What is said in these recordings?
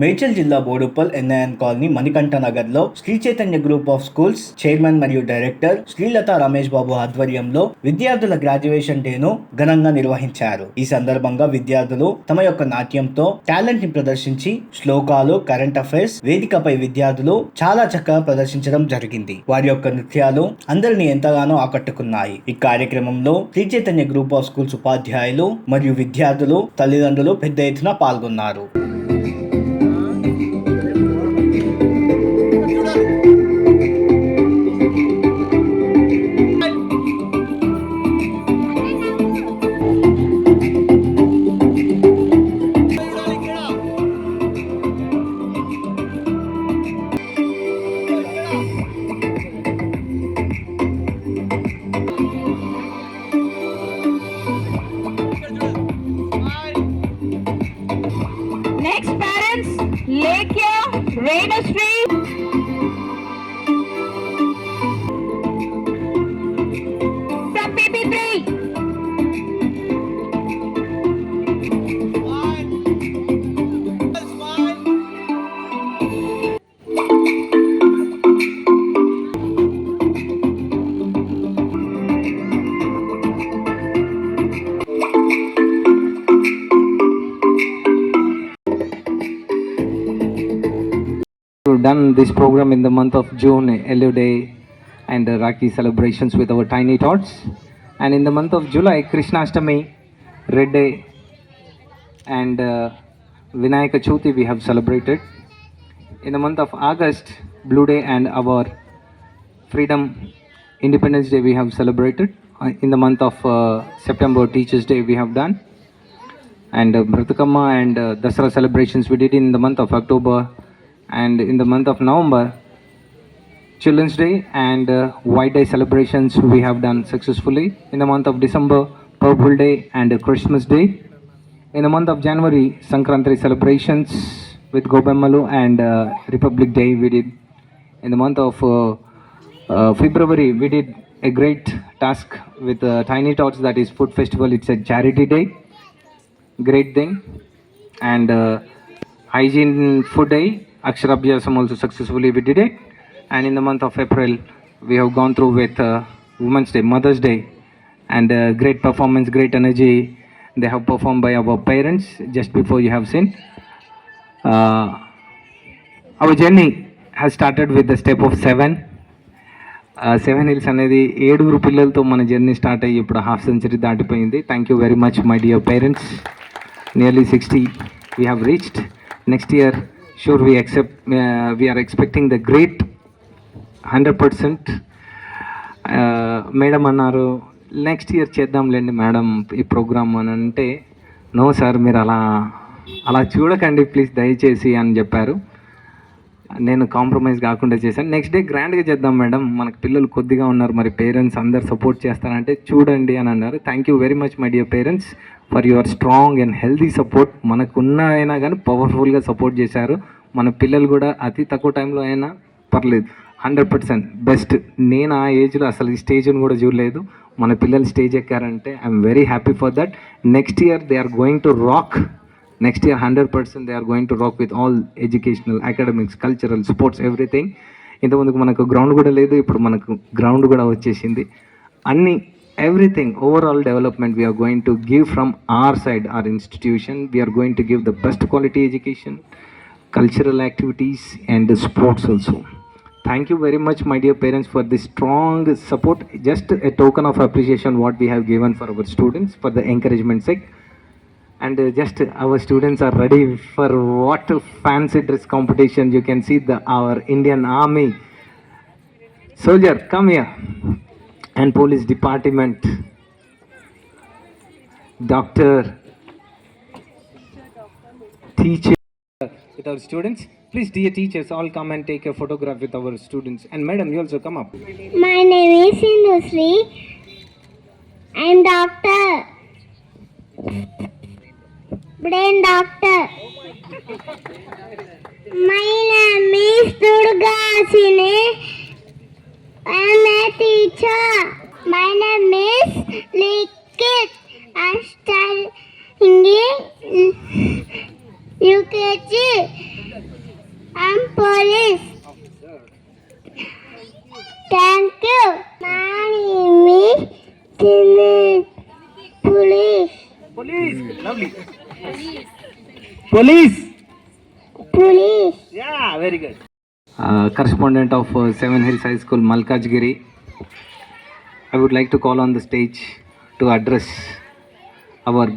మేడ్చల్ జిల్లా Boduppal NIN colony Manikanta నగర్లో Sri Chaitanya group of schools chairman మరియు డైరెక్టర్ శ్రీలత రమేష్ బాబు ఆధ్వర్యంలో విద్యార్థుల గ్రాడ్యుయేషన్ డేను ఘనంగా నిర్వహించారు. ఈ సందర్భంగా విద్యార్థులు తమ యొక్క నాట్యంతో టాలెంట్ని ప్రదర్శించి శ్లోకాలు కరెంట్ అఫైర్స్ వేదికపై విద్యార్థులు చాలా చక్కగా ప్రదర్శించడం జరిగింది. వారి యొక్క నృత్యాలు అందరిని ఎంతగానో ఆకట్టుకున్నాయి. ఈ కార్యక్రమంలో Sri Chaitanya group of schools ఉపాధ్యాయులు మరియు విద్యార్థులు తల్లిదండ్రులు పెద్ద ఎత్తున పాల్గొన్నారు. We've done this program in the month of June, Elio Day and uh, Rakhi celebrations with our tiny tots. And in the month of July, Krishna Ashtami, Red Day, and uh, Vinayaka Chuti we have celebrated. In the month of August, Blue Day and our Freedom Independence Day we have celebrated. Uh, In the month of uh, September, Teachers Day we have done. And uh, and uh, Dasara celebrations we did in the month of October. And in the month of November, Children's Day and uh, White Day celebrations we have done successfully. In the month of December, Purple Day and uh, Christmas Day. In the month of January, Sankranti celebrations with Gobemmalu and uh, Republic Day we did. In the month of uh, uh, February, we did a great task with uh, Tiny Tots that is Food Festival. It's a charity day. Great thing. And uh, hygiene food day, Aksharabhyasam also successfully we did it. And in the month of April, we have gone through with uh, Women's Day, Mother's Day, and uh, great performance, great energy. They have performed by our parents just before you have seen. Uh, our journey has started with the step of seven. Seven hills అనేది ఏడుగురు పిల్లలతో మన journey start అయ్యి ఇప్పుడు half century దాటిపోయింది thank you very much my dear parents nearly sixty we have reached next year sure we except we are expecting the great hundred percent madam అన్నారు next year చేద్దాంలేండి madam ఈ programme అని అంటే no sir మీరు అలా అలా చూడకండి please దయచేసి అని చెప్పారు. నేను కాంప్రమైజ్ కాకుండా చేశాను. నెక్స్ట్ డే గ్రాండ్గా చేద్దాం మేడం. మనకు పిల్లలు కొద్దిగా ఉన్నారు. మరి పేరెంట్స్ అందరు సపోర్ట్ చేస్తారంటే చూడండి అని అన్నారు. Thank you very much my dear parents for your strong and healthy support మనకున్న అయినా కానీ పవర్ఫుల్గా సపోర్ట్ చేశారు. మన పిల్లలు కూడా అతి తక్కువ టైంలో అయినా పర్లేదు. హండ్రెడ్ పర్సెంట్ బెస్ట్ నేను ఆ ఏజ్లో అసలు ఈ స్టేజ్ని కూడా చూడలేదు. మన పిల్లలు stage ఎక్కారంటే I'm very happy for that next year they are going to rock next year hundred percent they are going to rock with all educational academics cultural sports everything ఇంతకుముందుకు మనకు గ్రౌండ్ కూడా లేదు ఇప్పుడు మనకు గ్రౌండ్ కూడా వచ్చేసింది. అన్ని everything overall development we are going to give from our side our institution we are going to give the best quality education cultural activities and sports also thank you very much my dear parents for the strong support just a token of appreciation what we have given for our students for the encouragement check And uh, just our students are ready for what fancy dress competition. You can see the our Indian Army soldier come here and police department doctor teacher with our students. Please, dear teachers, all come and take a photograph with our students. And madam, you also come up. My name is Indusri. I'm doctor. brain doctor. My name is Durga Sine. I am a teacher. My name is Likit. I am studying UKG. I am police. Thank you. My name is Dilip. Police. Police. Lovely. Police. Yeah very good correspondent of seven hills high school Malkajgiri I would like to call on the stage to address our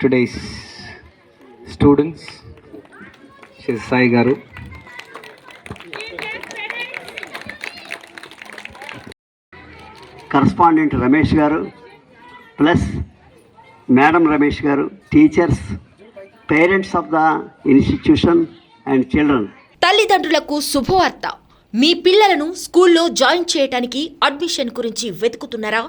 today's students Sri Sai గారు correspondent Ramesh గారు plus madam Ramesh గారు teachers parents of the institution and children. తల్లిదండ్రులకు శుభవార్త. మీ పిల్లలను స్కూల్లో join చేయటానికి admission గురించి వెతుకుతున్నారా?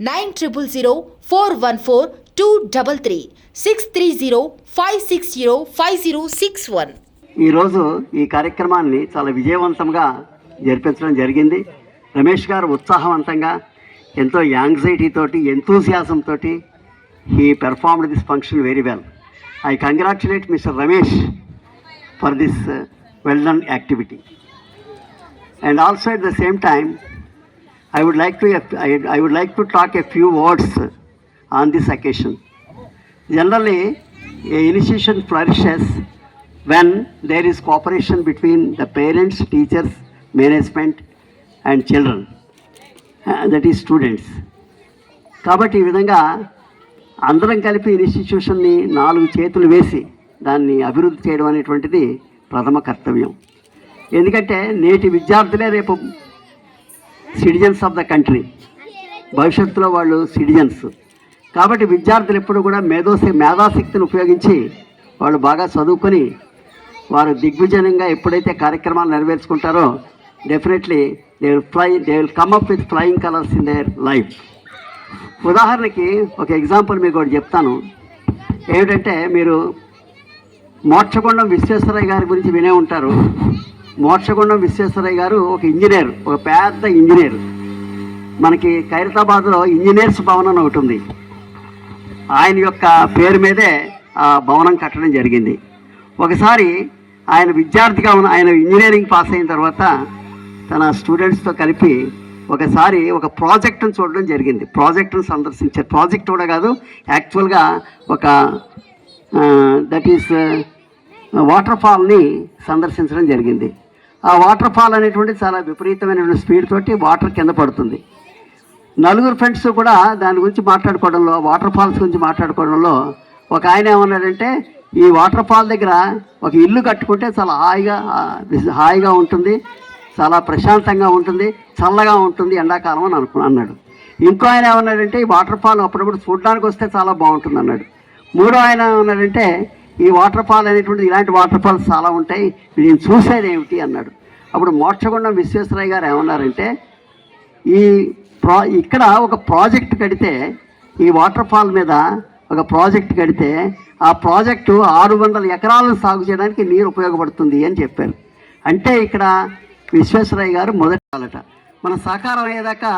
nine triple zero four one four two double three six three zero five six zero five zero six one. ఈరోజు ఈ కార్యక్రమాన్ని చాలా విజయవంతంగా జరిపించడం జరిగింది. రమేష్ గారు ఉత్సాహవంతంగా ఎంతో యాంగ్జైటీ తోటి ఎంతూసియాసం తోటి he performed this function very well I congratulate mister Ramesh for this well done activity and also at the same time i would like to I, I would like to talk a few words on this occasion generally a institution flourishes when there is cooperation between the parents teachers management and children uh, that is students కాబట్టి ఈ విధంగా అందరం కలిపి ఇన్స్టిట్యూషన్ని నాలుగు చేతులు వేసి దాన్ని అభివృద్ధి చేయడం అనేటువంటిది ప్రథమ కర్తవ్యం ఎందుకంటే నేటి విద్యార్థులే రేపు సిటిజన్స్ ఆఫ్ ద కంట్రీ భవిష్యత్తులో వాళ్ళు సిటిజన్స్ కాబట్టి విద్యార్థులు ఎప్పుడు కూడా మేధోశ మేధాశక్తిని ఉపయోగించి వాళ్ళు బాగా చదువుకొని వారు దిగ్విజయంగా ఎప్పుడైతే కార్యక్రమాలు నెరవేర్చుకుంటారో definitely they will fly they will come up with flying colours in their life ఉదాహరణకి ఒక ఎగ్జాంపుల్ మీకు ఒకటి చెప్తాను. ఏమిటంటే మీరు మోక్షగుండం విశ్వేశ్వరయ్య గారి గురించి వినే ఉంటారు. మోక్షగుండం విశ్వేశ్వరయ్య గారు ఒక ఇంజనీర్ ఒక పెద్ద ఇంజనీర్. మనకి ఖైరతాబాద్లో ఇంజనీర్స్ భవనం అని ఒకటి ఉంది. ఆయన యొక్క పేరు మీదే ఆ భవనం కట్టడం జరిగింది. ఒకసారి ఆయన విద్యార్థిగా ఉన్న ఆయన ఇంజనీరింగ్ పాస్ అయిన తర్వాత తన స్టూడెంట్స్తో కలిపి ఒకసారి ఒక ప్రాజెక్టును చూడడం జరిగింది. ప్రాజెక్టును సందర్శించారు. ప్రాజెక్ట్ కూడా కాదు యాక్చువల్గా ఒక దట్ ఈస్ వాటర్ ఫాల్ని సందర్శించడం జరిగింది. ఆ వాటర్ ఫాల్ అనేటువంటి చాలా విపరీతమైన స్పీడ్ తోటి వాటర్ కింద పడుతుంది. నలుగురు ఫ్రెండ్స్ కూడా దాని గురించి మాట్లాడుకోవడంలో వాటర్ ఫాల్స్ గురించి మాట్లాడుకోవడంలో ఒక ఆయన ఏమన్నాడంటే ఈ వాటర్ ఫాల్ దగ్గర ఒక ఇల్లు కట్టుకుంటే చాలా హాయిగా హాయిగా ఉంటుంది చాలా ప్రశాంతంగా ఉంటుంది చల్లగా ఉంటుంది ఎండాకాలం అని అనుకు అన్నాడు. ఇంకో ఆయన ఏమన్నాడంటే ఈ వాటర్ ఫాల్ అప్పుడప్పుడు చూడడానికి వస్తే చాలా బాగుంటుంది అన్నాడు. మూడో ఆయన ఏమన్నాడంటే ఈ వాటర్ ఫాల్ అనేటువంటిది ఇలాంటి వాటర్ ఫాల్స్ చాలా ఉంటాయి. నేను చూసేది ఏమిటి అన్నాడు. అప్పుడు మోక్షగుండం విశ్వేశ్వరయ్య గారు ఏమన్నారంటే ఈ ప్రా ఇక్కడ ఒక ప్రాజెక్ట్ కడితే ఈ వాటర్ ఫాల్ మీద ఒక ప్రాజెక్ట్ కడితే ఆ ప్రాజెక్టు ఆరు వందల ఎకరాలను సాగు చేయడానికి నీరు ఉపయోగపడుతుంది అని చెప్పారు. అంటే ఇక్కడ విశ్వేశ్వరయ్య గారు మొదటి కాలట మన సాకారం అయ్యేదాకా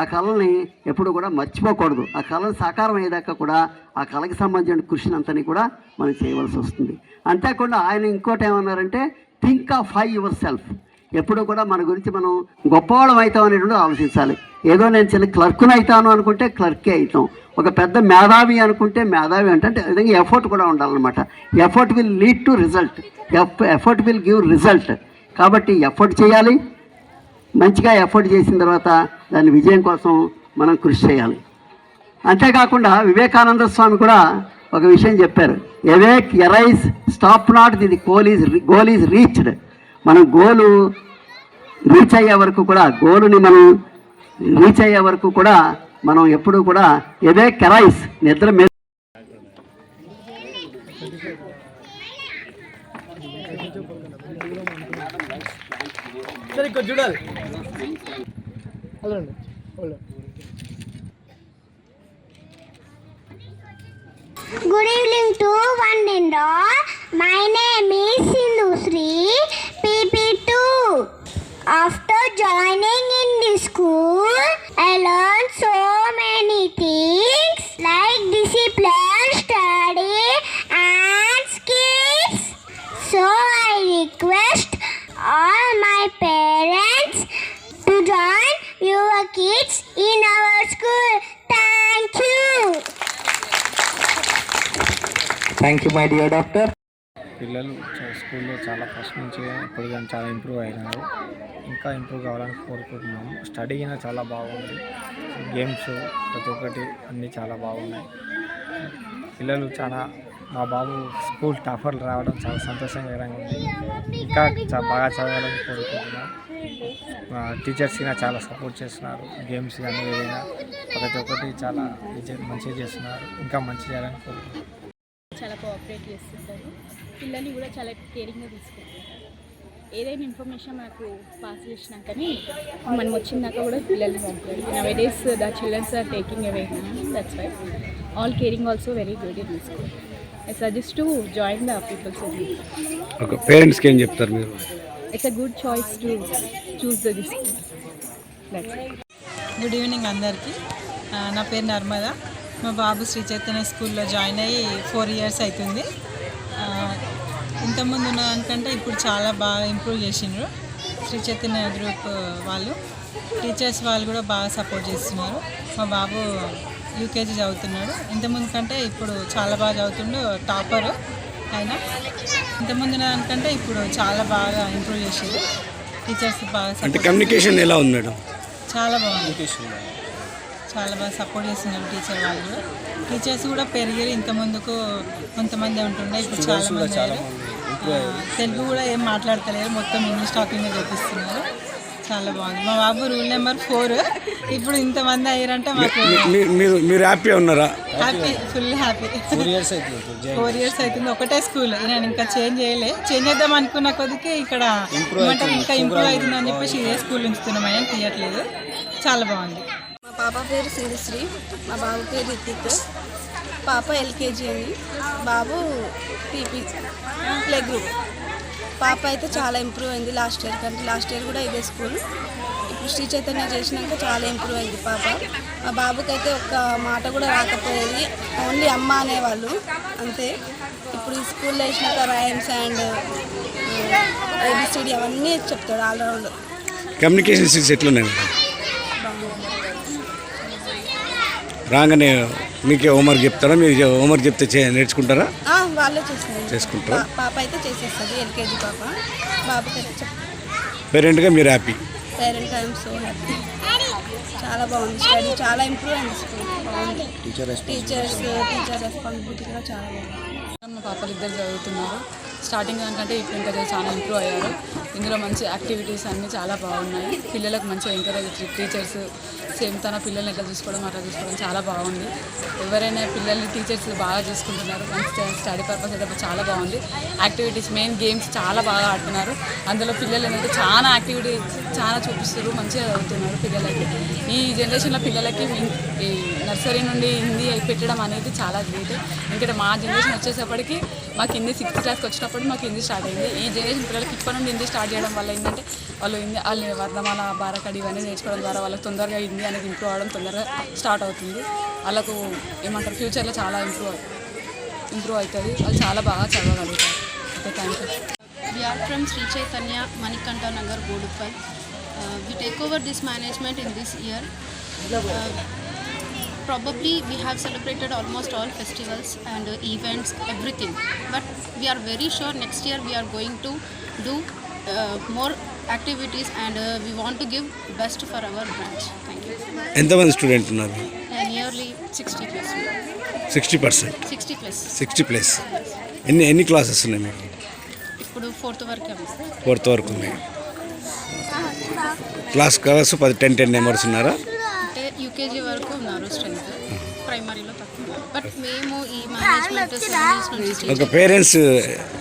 ఆ కళని ఎప్పుడు కూడా మర్చిపోకూడదు. ఆ కళని సాకారం అయ్యేదాకా కూడా ఆ కళకి సంబంధించిన కృషిని అంతని కూడా మనం చేయవలసి వస్తుంది. అంతేకాకుండా ఆయన ఇంకోటి ఏమన్నారంటే think of high yourself ఎప్పుడు కూడా మన గురించి మనం గొప్పవాళ్ళం అవుతాం అనేటువంటి ఆలోచించాలి. ఏదో నేను చిన్న క్లర్క్ను అవుతాను అనుకుంటే క్లర్కే అవుతాం. ఒక పెద్ద మేధావి అనుకుంటే మేధావి అంటే అంటే విధంగా ఎఫర్ట్ కూడా ఉండాలన్నమాట. Effort will lead to result F effort will give result కాబట్టి ఎఫర్ట్ చేయాలి మంచిగా ఎఫర్ట్ చేసిన తర్వాత దాని విజయం కోసం మనం కృషి చేయాలి. అంతేకాకుండా వివేకానంద స్వామి కూడా ఒక విషయం చెప్పారు. Awake arise stop not the goal is goal is reached. మనం గోలు రీచ్ అయ్యే వరకు కూడా గోలుని మనం రీచ్ అయ్యే వరకు కూడా మనం ఎప్పుడూ కూడా ఎవే కెరైస్ నిద్ర మీద Good evening to one and all. My name is Sindhu Sri PP2. After joining in the school, I learned so many things like discipline, study, and skills. So I request all my parents to join your kids in our school. Thank you. Thank you my dear doctor పిల్లలు స్కూల్లో చాలా first నుంచి ఇప్పుడు కానీ చాలా improve అయినారు. ఇంకా improve కావాలని కోరుకుంటున్నాము. స్టడీ అయినా చాలా బాగుంది. గేమ్స్ ప్రతి ఒక్కటి అన్నీ చాలా బాగున్నాయి. పిల్లలు చాలా మా బాబు స్కూల్ టాపర్లు రావడం చాలా సంతోషకరంగా ఉంది. ఇంకా చాలా బాగా చదవాలని కోరుకుంటున్నాం. టీచర్స్ అయినా చాలా సపోర్ట్ చేస్తున్నారు. గేమ్స్ కానీ ఏదైనా ప్రతి ఒక్కటి చాలా మంచిగా చేస్తున్నారు. ఇంకా మంచి చేయాలని కోరుకుంటున్నాం. పిల్లల్ని కూడా చాలా కేరింగ్గా తీసుకుంటారు ఏదైనా ఇన్ఫర్మేషన్ మనకు పాస్ చేసినాకని మనం వచ్చినాక కూడా పిల్లల్ని పంపారు now days the childrens are taking away that's why all caring also very good in school I suggest to join the peoples okay పేరెంట్స్కి ఏం చెప్తారు మీరు? It's a good choice to choose the this good evening అందరికీ. నా పేరు నర్మద. మా బాబు శ్రీ చైతన్య స్కూల్లో join అయ్యి ఫోర్ ఇయర్స్ అవుతుంది. ఇంతకుముందు ఉన్న దానికంటే ఇప్పుడు చాలా బాగా ఇంప్రూవ్ చేసిండ్రు. శ్రీ చైతన్య గ్రూప్ వాళ్ళు. టీచర్స్ వాళ్ళు కూడా బాగా సపోర్ట్ చేస్తున్నారు. మా బాబు యూకేజీ చదువుతున్నాడు. ఇంతకుముందు కంటే ఇప్పుడు చాలా బాగా చదువుతుండు టాపర్ ఆయన. ఇంతకుముందు ఉన్న దానికంటే ఇప్పుడు చాలా బాగా ఇంప్రూవ్ చేసిండు. టీచర్స్ బాగా అంటే support కమ్యూనికేషన్ ఎలా ఉంది మేడం? చాలా బాగుంది. చాలా బాగా సపోర్ట్ చేస్తున్నారు టీచర్ వాళ్ళు కూడా. టీచర్స్ కూడా పెరిగారు. ఇంత ముందుకు కొంతమంది ఉంటుండే ఇప్పుడు చాలా మంది తెలుగు కూడా ఏం మాట్లాడతలేరు. మొత్తం ఇంగ్లీష్ టాకింగ్ చూపిస్తున్నారు చాలా బాగుంది. మా బాబు రూల్ నెంబర్ ఫోర్. ఇప్పుడు ఇంతమంది అయ్యారంటే మాకు మీరు మీరు హ్యాపీ ఉన్నారా? Happy full happy. Four years అవుతుంది ఫోర్ ఇయర్స్ అవుతుంది ఒకటే స్కూల్. నేను ఇంకా చేంజ్ చేయలే. చేంజ్ చేద్దాం అనుకున్న కొద్దికి ఇక్కడ ఏమంటారు? ఇంకా ఇంప్రూవ్ అవుతుంది అని చెప్పేసి ఇదే స్కూల్ ఉంచుతున్నాం అని తీయట్లేదు. చాలా బాగుంది. మా పాప పేరు సింధుశ్రీ మా బాబు పేరు రితిక్ పాప ఎల్కేజీ అండి. బాబు పీపీ ప్లే గ్రూప్. పాప అయితే చాలా ఇంప్రూవ్ అయింది లాస్ట్ ఇయర్ కంటే. లాస్ట్ ఇయర్ కూడా ఇదే స్కూల్. ఇప్పుడు శ్రీ చైతన్య చేసినాక చాలా ఇంప్రూవ్ అయింది పాప. మా బాబుకైతే ఒక్క మాట కూడా రాకపోయేది. ఓన్లీ అమ్మ అనేవాళ్ళు. అంతే. ఇప్పుడు ఈ స్కూల్లో వేసినాక రైమ్స్ అండ్ ఏబిసిడి అవన్నీ చెప్తాడు ఆల్రౌండ్ కమ్యూనికేషన్ స్కిల్స్ ఎట్లున్నాయి రాగానే మీకే హోంవర్క్ చెప్తారా? మీరు హోంవర్క్ చెప్తే చే- నేర్చుకుంటారా? ఆ, వాళ్ళే చేస్తున్నారు చేసుకుంటారా? పా- పాప అయితే చేసేస్తుంది ఎల్కేజీ పాప. బాబుకి అయితే చెప్ పేరెంట్గా మీరు happy? Parent I'm so happy. చాలా బాగుంది స్టడీ చాలా ఇంప్రూవ్ అయింది స్కూల్. బాగుంది టీచర్స్ టీచర్ రెస్పాన్సిబిలిటీ కూడా చాలా బాగుంది. మా పాపలు ఇద్దరు చదువుతున్నారు. స్టార్టింగ్ దానికంటే ఇప్పుడు ఇంకా చాలా ఇంప్రూవ్ అయ్యారు. ఇందులో మంచి యాక్టివిటీస్ అన్నీ చాలా బాగున్నాయి. పిల్లలకు మంచిగా ఎంకరేజ్ టీచర్స్ సేమ్ తన పిల్లల్ని ఎట్లా చూసుకోవడం అట్లా చూసుకోవడం చాలా బాగుంది. ఎవరైనా పిల్లల్ని టీచర్స్ బాగా చూసుకుంటున్నారు మంచి స్టడీ పర్పస్ అయితే చాలా బాగుంది. యాక్టివిటీస్ మెయిన్ గేమ్స్ చాలా బాగా ఆడుతున్నారు. అందులో పిల్లలు ఏంటంటే చాలా యాక్టివిటీస్ చాలా చూపిస్తారు మంచిగా చదువుతున్నారు పిల్లలకి. ఈ జనరేషన్లో పిల్లలకి ఈ నర్సరీ నుండి హిందీ పెట్టడం అనేది చాలా గ్రేట్. ఎందుకంటే మా జనరేషన్ వచ్చేసప్పటికి మాకు హిందీ సిక్స్త్ క్లాస్కి వచ్చినప్పుడు మాకు హిందీ స్టార్ట్ అయింది. ఈ జనరేషన్ పిల్లలకి ఇప్పటి నుండి హిందీ స్టార్ట్ చేయడం వల్ల ఏంటంటే వాళ్ళు హిందీ వాళ్ళు వర్ధమాల బారకడి ఇవన్నీ నేర్చుకోవడం ద్వారా వాళ్ళకి తొందరగా హిందీ అనేది ఇంప్రూవ్ అవ్వడం తొందరగా స్టార్ట్ అవుతుంది. వాళ్ళకు ఏమంటారు ఫ్యూచర్లో చాలా ఇంప్రూవ్ ఇంప్రూవ్ అవుతుంది. వాళ్ళు చాలా బాగా చదవగలుగుతారు. Okay thank you. We from Sri Chaitanya Manikanta Nagar Nagar Bodupal. Uh, we take over this management in this year. Uh, probably we have celebrated almost all festivals and uh, events everything but we are very sure next year we are going to do uh, more activities and uh, we want to give best for our branch thank you ఎంతమంది student ఉన్నారు and nearly 60 plus sixty percent 60 plus sixty plus ఎన్ని ఎన్ని classes ఉన్నాయి మీకు ఇప్పుడు fourth వరకే ఉంది fourth వరకు ఉన్నాయి క్లాస్ క్లాస్ పది టెన్ టెన్ మెంబర్స్ ఉన్నారా యూకేజీ వరకు ఉన్నారు స్ట్రెంత్ ప్రైమరీలో తక్కువ బట్ మేము ఈ మేనేజ్మెంట్ నుంచి ఒక పేరెంట్స్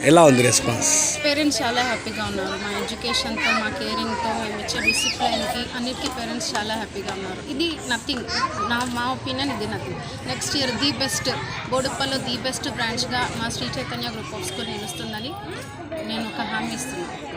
ఎలా ఉంది రెస్పాన్స్ పేరెంట్స్ చాలా హ్యాపీగా ఉన్నారు. మా ఎడ్యుకేషన్తో మా కేరింగ్తో మేము ఇచ్చే డిసిప్లైన్కి అన్నిటికీ పేరెంట్స్ చాలా హ్యాపీగా ఉన్నారు. ఇది నథింగ్ నా మా ఒపీనియన్ ఇది nothing next year the best బోడుప్పల్లో the best బ్రాంచ్గా మా Shri Chaitanya group of school నిలుస్తుందని నేను ఒక హామీ ఇస్తున్నాను.